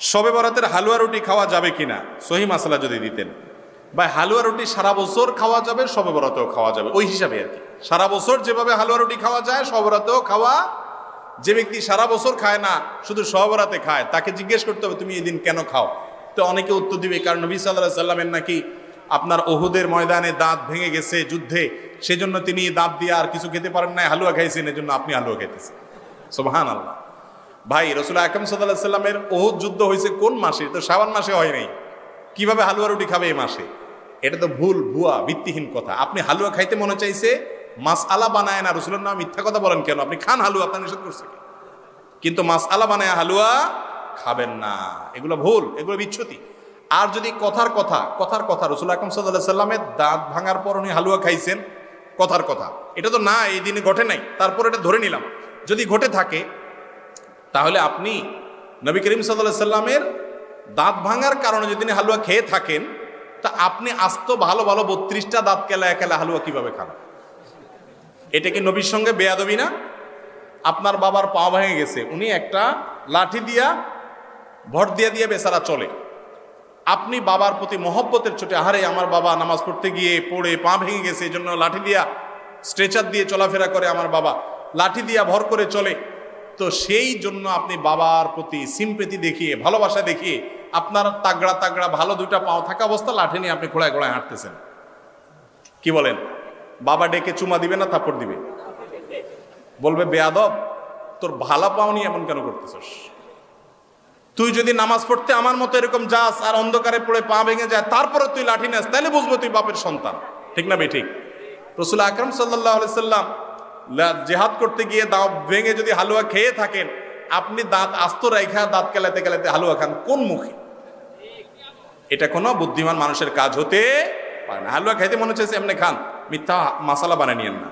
সবে বরাতের হালুয়া রুটি খাওয়া যাবে কিনা? সহি মাসালা যদি দিতেন। বা হালুয়া রুটি সারা বছর খাওয়া যাবে, সবে বরাতেও খাওয়া যাবে। ওই হিসাবে আর কি। সারা বছর যেভাবে হালুয়া রুটি খাওয়া যায়, সবে বরাতেও খাওয়া যে ব্যক্তি সারা বছর খায় না, শুধু সহবরাতে খায়, তাকে জিজ্ঞেস করতে হবে, তুমি এদিন কেন খাও? তো অনেকে উত্তর দিবে, কারণ নবী সাল্লাহ সাল্লামের নাকি আপনার ওহুদের ময়দানে দাঁত ভেঙে গেছে যুদ্ধে, সেজন্য তিনি দাঁত দিয়ে আর কিছু খেতে পারেন না হালুয়া খাইছেন, এজন্য আপনি হালুয়া খাইতেছেন। সোবাহান আল্লাহ ভাই, রসুল আকরম সাল্লাহ সাল্লামের ওহুদ যুদ্ধ হয়েছে কোন মাসে? তো শ্রাবণ মাসে হয় নাই। কীভাবে হালুয়া রুটি খাবে এই মাসে? এটা তো ভুল, ভুয়া, ভিত্তিহীন কথা। আপনি হালুয়া খাইতে মনে চাইছে মাস আলা বানায় না, রসুলের নাম মিথ্যা কথা বলেন কেন? আপনি খান হালুয়া, আপনার নিষেধ করছে কিন্তু মাস আলা বানায় হালুয়া খাবেন না। এগুলো ভুল, এগুলো বিচ্ছুতি। আর যদি কথার কথা কথার কথা, রসুল আকরম সাল্লাহ সাল্লামের দাঁত ভাঙার পর উনি হালুয়া খাইছেন, কথার কথা। এটা তো না, এই দিনে ঘটে নাই। তারপর এটা ধরে নিলাম। যদি ঘটে থাকে তাহলে আপনি নবী করিম সাল্লাহ সাল্লামের দাঁত ভাঙার কারণে যদি তিনি হালুয়া খেয়ে থাকেন, তা আপনি আস্ত ভালো ভালো বত্রিশটা দাঁত কেলা একেলা হালুয়া কীভাবে খান? এটা কি নবীর সঙ্গে বেয়াদবি না? আপনার বাবার পা ভেঙে গেছে, উনি একটা লাঠি দিয়া, ভর দিয়া দিয়ে বেচারা চলে। আপনি বাবার প্রতি মহব্বতের ছোটে, আহারে আমার বাবা নামাজ পড়তে গিয়ে পড়ে পা ভেঙে গেছে এই জন্য লাঠি দিয়া স্ট্রেচার দিয়ে চলাফেরা করে আমার বাবা। লাঠি দিয়া ভর করে চলে। তো সেই জন্য আপনি বাবার প্রতি সিম্পেতি দেখিয়ে, ভালোবাসা দেখিয়ে, আপনার তাগড়া তাগড়া ভালো দুইটা পাও থাকা অবস্থা লাঠি নিয়ে আপনি ঘোড়ায় ঘোড়ায় হাঁটতেছেন। কি বলেন? বাবা ডেকে চুমা দিবে না থাপড় দিবে? বলবে, বেয়াদব, তোর ভালা পাওনি এমন কেন করতেছস? তুই যদি নামাজ পড়তে আমার মতো এরকম যাস আর অন্ধকারে পড়ে পা ভেঙে যায়, তারপরে তুই লাঠি নেস তাহলে বুঝব তুই বাপের সন্তান। ঠিক না বে, ঠিক? রসুল আকরম সাল্লাহ সাল্লাম জেহাদ করতে গিয়ে দাঁত ভেঙে যদি হালুয়া খেয়ে থাকেন, আপনি দাঁত আস্ত রাইখা, দাঁত কেলাতে কেলাতে হালুয়া খান কোন মুখে? এটা কোনো বুদ্ধিমান মানুষের কাজ হতে পারে না। হালুয়া খাইতে মনে হচ্ছে এমনি খান। মিথ্যা মশালা বানিয়ে নিয়েন না।